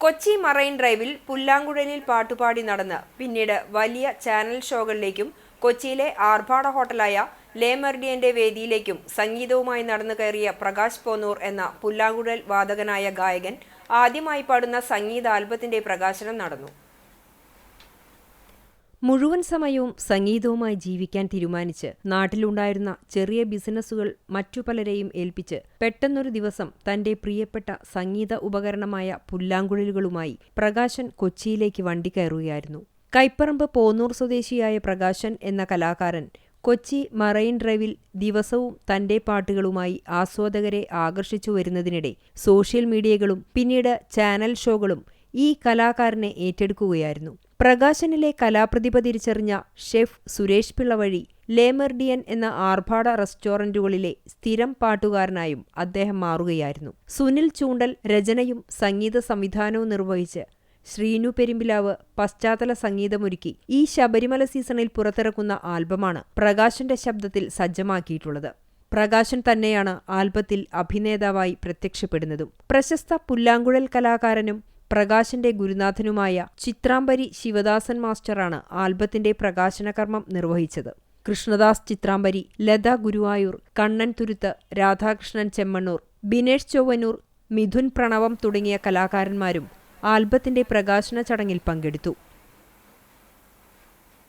Kochi marine ഡ്രൈവിൽ പുല്ലാങ്കുഴലിൽ പാട്ടുപാടി നടന്ന് പിന്നീട് വലിയ ചാനൽ ഷോകളിലേക്കും കൊച്ചിയിലെ ആർഭാട ഹോട്ടലായ ലേ മെർഡിയന്റെ വേദിയിലേക്കും സംഗീതവുമായി നടന്നു കയറിയ പ്രകാശ് പോന്നൂർ എന്ന പുല്ലാങ്കുഴൽ വാദകനായ ഗായകൻ ആദ്യമായി പാടുന്ന സംഗീത ആൽബത്തിന്റെ പ്രകാശനം നടന്നു. മുഴുവൻ സമയവും സംഗീതവുമായി ജീവിക്കാൻ തീരുമാനിച്ച് നാട്ടിലുണ്ടായിരുന്ന ചെറിയ ബിസിനസ്സുകൾ മറ്റു പലരെയും ഏൽപ്പിച്ച് പെട്ടെന്നൊരു ദിവസം തന്റെ പ്രിയപ്പെട്ട സംഗീത ഉപകരണമായ പുല്ലാങ്കുഴലുകളുമായി പ്രകാശൻ കൊച്ചിയിലേക്ക് വണ്ടി കയറുകയായിരുന്നു. കൈപ്പറമ്പ് പോന്നൂർ സ്വദേശിയായ പ്രകാശൻ എന്ന കലാകാരൻ കൊച്ചി മറൈൻ ഡ്രൈവിൽ ദിവസവും തന്റെ പാട്ടുകളുമായി ആസ്വാദകരെ ആകർഷിച്ചു വരുന്നതിനിടെ സോഷ്യൽ മീഡിയകളും പിന്നീട് ചാനൽ ഷോകളും ഈ കലാകാരനെ ഏറ്റെടുക്കുകയായിരുന്നു. പ്രകാശനിലെ കലാപ്രതിഭ തിരിച്ചറിഞ്ഞ ഷെഫ് സുരേഷ് പിള്ള വഴി ലേമർഡിയൻ എന്ന ആർഭാട റെസ്റ്റോറന്റുകളിലെ സ്ഥിരം പാട്ടുകാരനായും അദ്ദേഹം മാറുകയായിരുന്നു. സുനിൽ ചൂണ്ടൽ രചനയും സംഗീത സംവിധാനവും നിർവഹിച്ച് ശ്രീനു പെരുമ്പിലാവ് പശ്ചാത്തല സംഗീതമൊരുക്കി ഈ ശബരിമല സീസണിൽ പുറത്തിറക്കുന്ന ആൽബമാണ് പ്രകാശന്റെ ശബ്ദത്തിൽ സജ്ജമാക്കിയിട്ടുള്ളത്. പ്രകാശൻ തന്നെയാണ് ആൽബത്തിൽ അഭിനേതാവായി പ്രത്യക്ഷപ്പെടുന്നതും. പ്രശസ്ത പുല്ലാങ്കുഴൽ കലാകാരനും പ്രകാശന്റെ ഗുരുനാഥനുമായ ചിത്രാംബരി ശിവദാസൻ മാസ്റ്ററാണ് ആൽബത്തിന്റെ പ്രകാശനകർമ്മം നിർവഹിച്ചത്. കൃഷ്ണദാസ് ചിത്രാംബരി ലത ഗുരുവായൂർ കണ്ണൻ തുരുത്ത് രാധാകൃഷ്ണൻ ചെമ്മണ്ണൂർ ബിനേഷ് ചൊവ്വനൂർ മിഥുൻ പ്രണവം തുടങ്ങിയ കലാകാരന്മാരും ആൽബത്തിന്റെ പ്രകാശന ചടങ്ങിൽ പങ്കെടുത്തു.